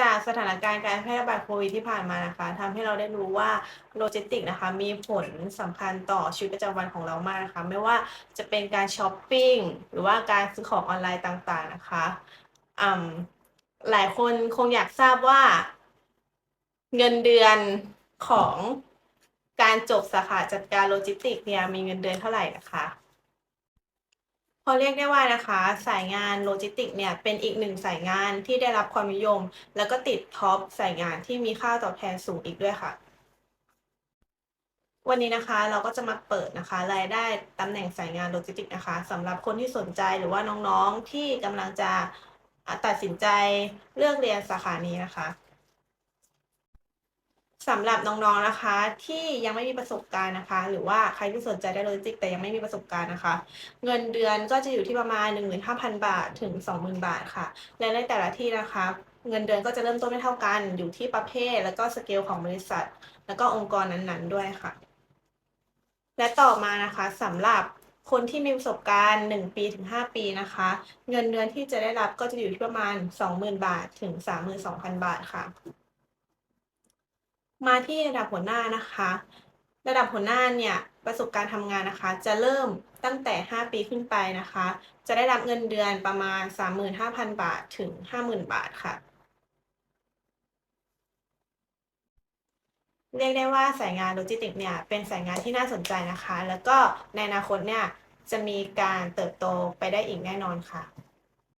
จากสถานการณ์การแพร่ระบาดโควิดที่ผ่านมานะคะทำให้เราได้รู้ว่าโลจิสติกส์นะคะมีผลสำคัญต่อชีวิตประจำวันของเรามากนะคะ ไม่ว่าจะเป็นการช้อปปิ้งหรือว่าการซื้อของออนไลน์ต่างๆนะคะอืมหลายคนคงอยากทราบว่า เงินเดือนของการจบสาขาจัดการโลจิสติกส์เนี่ยมีเงินเดือนเท่าไหร่นะคะ พอเรียกได้ว่านะคะ สายงานโลจิสติกเนี่ยเป็นอีกหนึ่งสายงานที่ได้รับความนิยม แล้วก็ติดท็อปสายงานที่มีค่าตอบแทนสูงอีกด้วยค่ะ วันนี้นะคะเราก็จะมาเปิดนะคะ รายได้ตำแหน่งสายงานโลจิสติกนะคะสำหรับคนที่สนใจหรือว่าน้องๆที่กำลังจะตัดสินใจเลือกเรียนสาขานี้นะคะ สำหรับน้องๆนะคะ ที่ยังไม่มีประสบการณ์นะคะ หรือว่าใครที่สนใจได้โลจิสติกแต่ยังไม่มีประสบการณ์นะคะ เงินเดือนก็จะอยู่ที่ประมาณ 15,000 บาทถึง 20,000 บาทค่ะ และในแต่ละที่นะคะ เงินเดือนก็จะเริ่มต้นไม่เท่ากัน อยู่ที่ประเภท แล้วก็สเกลของบริษัท แล้วก็องค์กรนั้นๆด้วยค่ะ และต่อมานะคะสำหรับคนที่มีประสบการณ์ 1 ปีถึง 5 ปีนะคะ เงินเดือนที่จะได้รับก็จะอยู่ที่ประมาณ 20,000 บาทถึง 32,000 บาทค่ะ มาที่ระดับหัวหน้านะคะ ระดับหัวหน้าเนี่ยประสบการณ์ทำงานนะคะ จะเริ่มตั้งแต่ 5 ปีขึ้นไปนะคะ จะได้รับเงินเดือนประมาณ 35,000 บาทถึง 50,000 บาทค่ะเรียกได้ว่าสายงานโลจิสติกเนี่ยเป็นสายงานที่น่าสนใจนะคะ แล้วก็ในอนาคตเนี่ยจะมีการเติบโตไปได้อีกแน่นอนค่ะ